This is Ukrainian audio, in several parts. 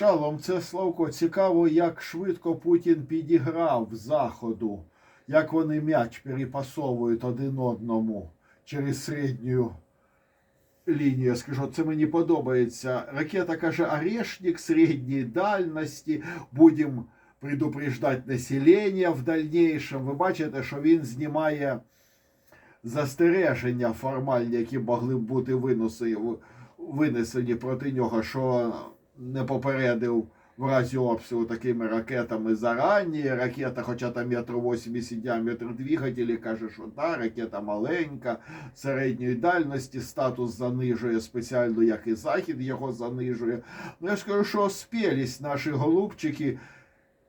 Шалом, це Славко. Цікаво, як швидко Путін підіграв Заходу, як вони м'яч перепасовують один одному через середню лінію. Скажу, це мені подобається. Ракета каже, орешник середньої дальності, будемо предупреждати населення в дальнейшем. Ви бачите, що він знімає застереження формальні, які могли б бути винесені проти нього, що не попередив в разі обстрілу такими ракетами зарані. Ракета, хоча там метр 80 діаметр двигателі, каже, що та ракета маленька, середньої дальності, статус занижує спеціально, як і Захід його занижує. Ну я скажу, що спілись наші голубчики.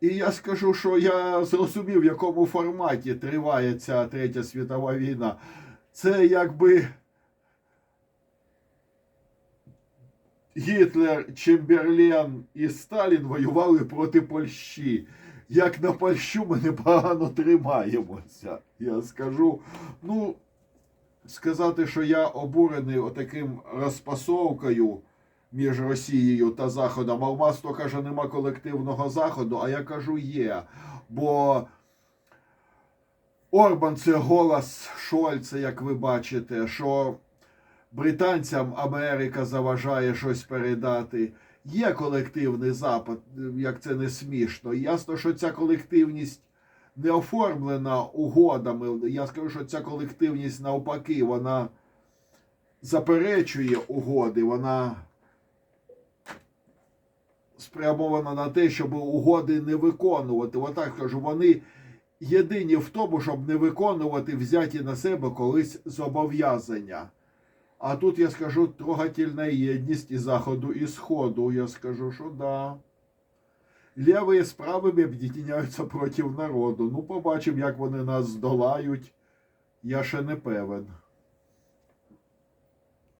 І я скажу, що я зрозумів, в якому форматі триває ця третя світова війна. Це якби Гітлер, Чемберлен і Сталін воювали проти Польщі. Як на Польщу ми непогано тримаємося. Я скажу, ну, сказати, що я обурений отаким розпасовкою між Росією та Заходом. Алмаз то каже, нема колективного заходу, а я кажу, є. Бо Орбан це голос Шольца, як ви бачите, що британцям Америка заважає щось передати. Є колективний запад, як це не смішно. Ясно, що ця колективність не оформлена угодами. Я скажу, що ця колективність навпаки, вона заперечує угоди, вона спрямована на те, щоб угоди не виконувати. Отак кажу, вони єдині в тому, щоб не виконувати взяті на себе колись зобов'язання. А тут я скажу трогательна єдність і заходу, і сходу. Я скажу, що да. Ліві з правими об'єдняються проти народу. Ну, побачимо, як вони нас здолають. Я ще не певен.